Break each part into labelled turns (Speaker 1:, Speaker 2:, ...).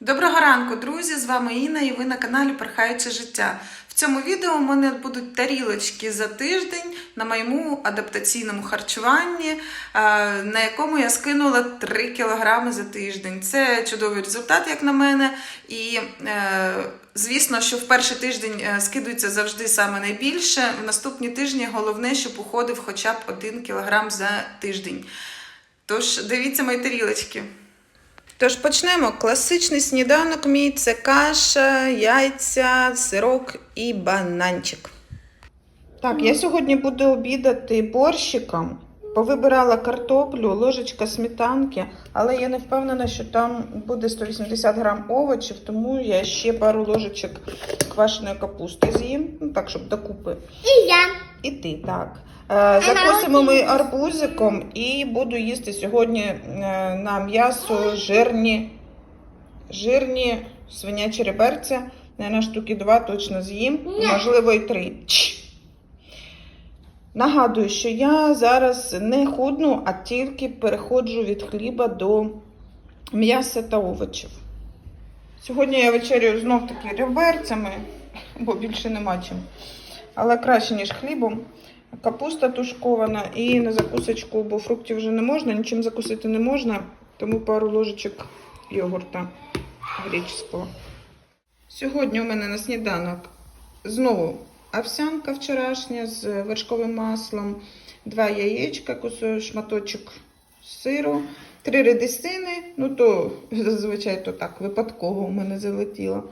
Speaker 1: Доброго ранку, друзі! З вами Інна і ви на каналі Перхаюче життя. В цьому відео у мене будуть тарілочки за тиждень на моєму адаптаційному харчуванні, е, на якому я скинула 3 кг за тиждень. Це чудовий результат, як на мене. І е, звісно, що в перший тиждень е, скидується завжди саме найбільше. В наступні тижні головне, щоб уходив хоча б 1 кг за тиждень. Тож дивіться мої тарілочки. Тож почнемо. Класичний сніданок мій це каша, яйця, сирок і бананчик. Так, я сьогодні буду обідати борщиком. Повибирала картоплю, ложечка сметанки, але я не впевнена, що там буде 180 грам овочів, тому я ще пару ложечок квашеної капусти з'їм, ну так, щоб докупи.
Speaker 2: І я.
Speaker 1: І ти, так. Е, Закусимо ми арбузиком і буду їсти сьогодні е, на м'ясо жирні, жирні свинячі реберця. На штуки два точно з'їм, можливо, і три. Нагадую, що я зараз не худну, а тільки переходжу від хліба до м'яса та овочів. Сьогодні я вечерю знов таки реберцями, бо більше нема чим. Але краще, ніж хлібом. Капуста тушкована і на закусочку, бо фруктів вже не можна, нічим закусити не можна, тому пару ложечок йогурта греческого. Сьогодні у мене на сніданок знову овсянка вчорашня з вершковим маслом, два яєчка, кусок, шматочок сиру, три редисини, ну то зазвичай то так випадково у мене залетіло.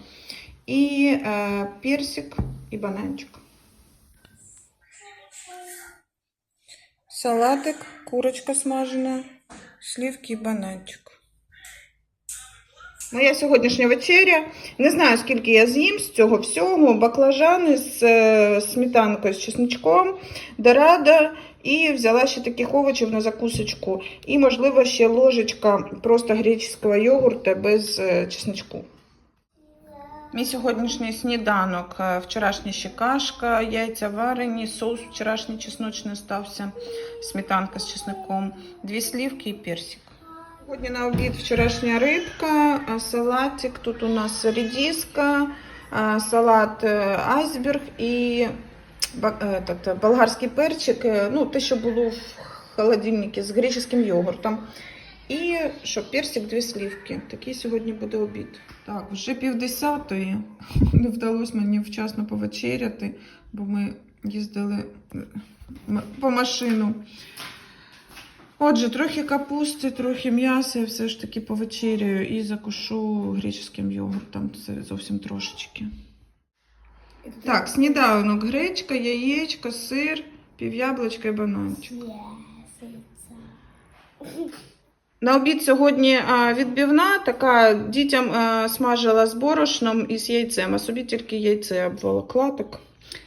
Speaker 1: І е, персик і бананчик. Салатик, курочка смажена, слівки і бананчик. Моя сьогоднішня вечеря. Не знаю, скільки я з'їм з цього всього. Баклажани з е, сметанкою з чесничком, дорада. І взяла ще таких овочів на закусочку. І, можливо, ще ложечка просто греческого йогурта без е, чесничку. Мій сьогоднішній сніданок. е, Вчорашня ще кашка, яйця варені, соус вчорашній чесночний стався, сметанка з чесником, дві слівки і персик. Сьогодні на обід вчорашня рибка, салатик. Тут у нас редиска, салат е, айсберг і е, болгарський перчик. Ну, те, що було в холодильнику з греческим йогуртом. І що персик, дві слівки. Такий сьогодні буде обід. Так, вже півдесятої. Не вдалося мені вчасно повечеряти, бо ми їздили по машину. Отже, трохи капусти, трохи м'яса, я все ж таки повечеряю і закушу греческим йогуртом. Це зовсім трошечки. Так, сніданок, гречка, яєчко, сир, пів'яблочка і бананчик. На обід сьогодні а, відбивна, така дітям смажила з борошном і з яйцем, а собі тільки яйце обволокла. Так.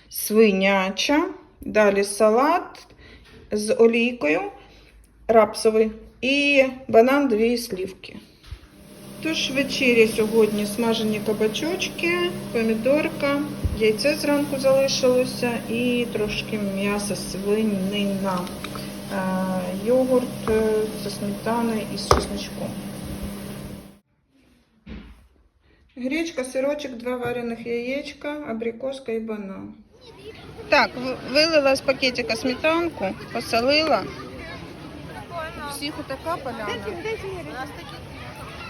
Speaker 1: Свиняча, далі салат з олійкою рапсовий і банан дві слівки. Тож вечеря сьогодні смажені кабачочки, помідорка, яйце зранку залишилося і трошки м'яса свинина. Е, Йогурт е, зі сметаною і з чесночком. Гречка, сирочок, два варених яєчка, абрикоска і банан. Так, вилила з пакетика сметанку, посолила. Всіх отака поляна.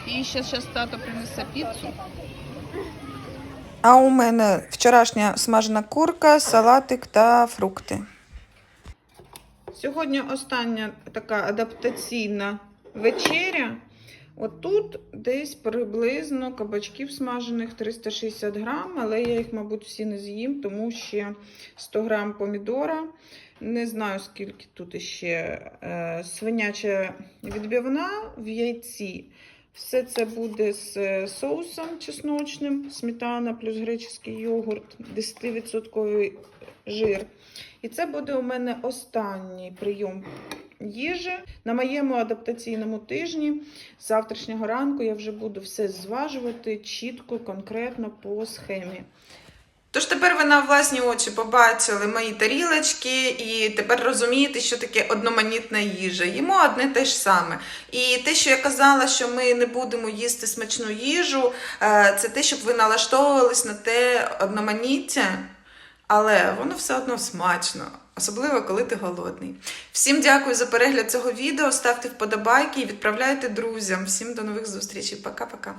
Speaker 1: І ще зараз тато принесе піцу. А у мене вчорашня смажена курка, салатик та фрукти. Сьогодні остання така адаптаційна вечеря. Отут десь приблизно кабачків смажених 360 грам, але я їх, мабуть, всі не з'їм, тому ще 100 грам помідора. Не знаю, скільки тут ще е, свиняча відбивна в яйці. Все це буде з е, соусом чесночним, сметана плюс греческий йогурт, 10% жир. І це буде у мене останній прийом їжі. На моєму адаптаційному тижні з завтрашнього ранку я вже буду все зважувати чітко, конкретно по схемі. Тож тепер ви на власні очі побачили мої тарілочки і тепер розумієте, що таке одноманітна їжа. Їмо одне те ж саме. І те, що я казала, що ми не будемо їсти смачну їжу, е, це те, щоб ви налаштовувались на те одноманіття, але воно все одно смачно. Особливо, коли ти голодний. Всім дякую за перегляд цього відео. Ставте вподобайки і відправляйте друзям. Всім до нових зустрічей. Пока-пока.